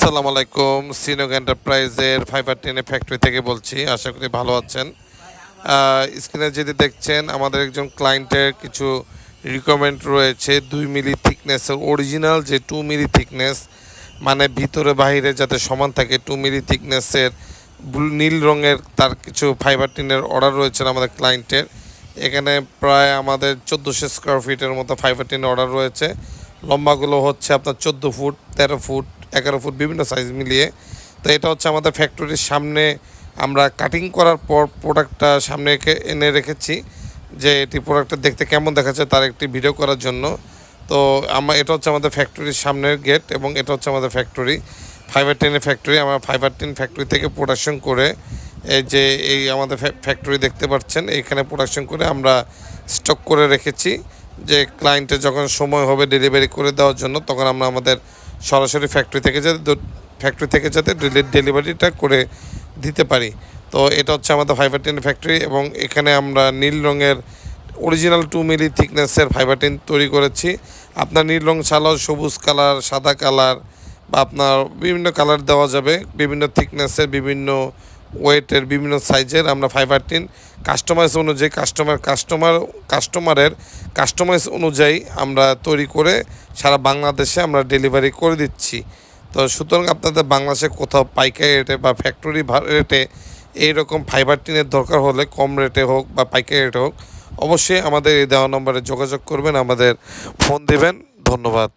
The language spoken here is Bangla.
আসসালামু আলাইকুম সিনোগ এন্টারপ্রাইজের ফাইবার টেনে ফ্যাক্টরি থেকে বলছি, আশা করি ভালো আছেন। স্ক্রিনে যদি দেখছেন, আমাদের একজন ক্লায়েন্টের কিছু রিকমেন্ড রয়েছে, দুই মিলি থিকনেসের অরিজিনাল যে টু মিলি থিকনেস মানে ভিতরে বাইরে যাতে সমান থাকে টু মিলি থিকনেসের নীল রঙের তার কিছু ফাইবার টিনের অর্ডার রয়েছে আমাদের ক্লায়েন্টের এখানে প্রায় আমাদের চোদ্দোশো স্কোয়ার ফিটের মতো ফাইবার টিনের অর্ডার রয়েছে। লম্বাগুলো হচ্ছে আপনার চোদ্দ ফুট, তেরো ফুট। এগারো ফুট বিভিন্ন সাইজ মিলিয়ে। তো এটা হচ্ছে আমাদের ফ্যাক্টরির সামনে আমরা কাটিং করার পর প্রোডাক্টটা সামনে রেখে এনে রেখেছি। যে এটি প্রোডাক্টটা দেখতে কেমন দেখাচ্ছে তার একটি ভিডিও করার জন্য। তো আমরা এটা হচ্ছে আমাদের ফ্যাক্টরির সামনের গেট এবং এটা হচ্ছে আমাদের ফ্যাক্টরি ফাইবার টেনের ফ্যাক্টরি আমরা ফাইবার টেন ফ্যাক্টরি থেকে প্রোডাকশন করে এই যে, এই আমাদের ফ্যাক্টরি দেখতে পাচ্ছেন, এইখানে প্রোডাকশন করে আমরা স্টক করে রেখেছি। যে ক্লায়েন্টের যখন সময় হবে ডেলিভারি করে দেওয়ার জন্য, তখন আমরা আমাদের সরাসরি ফ্যাক্টরি থেকে যাতে ফ্যাক্টরি থেকে যাতে ডেলিভারিটা করে দিতে পারি। তো এটা হচ্ছে আমাদের ফাইবার টেন ফ্যাক্টরি এবং এখানে আমরা নীল রঙের অরিজিনাল টু মিলি থিকনেসের ফাইবার টেন তৈরি করেছি। আপনার নীল রং ছাড়াও সবুজ কালার, সাদা কালার বা আপনার বিভিন্ন কালার দেওয়া যাবে। বিভিন্ন থিকনেসের বিভিন্ন ওয়েটের বিভিন্ন সাইজের, আমরা ফাইবার টিন কাস্টমাইজ অনুযায়ী কাস্টমার কাস্টমার কাস্টমারের কাস্টমাইজ অনুযায়ী আমরা তৈরি করে সারা বাংলাদেশে আমরা ডেলিভারি করে দিচ্ছি। তো সুতরাং আপনাদের বাংলাদেশে কোথাও পাইকারি রেটে বা ফ্যাক্টরি রেটে এইরকম ফাইবার টিনের দরকার হলে, কম রেটে হোক বা পাইকারি রেটে হোক, অবশ্যই আমাদের এই দেওয়া নম্বরে যোগাযোগ করবেন, আমাদের ফোন দেবেন। ধন্যবাদ।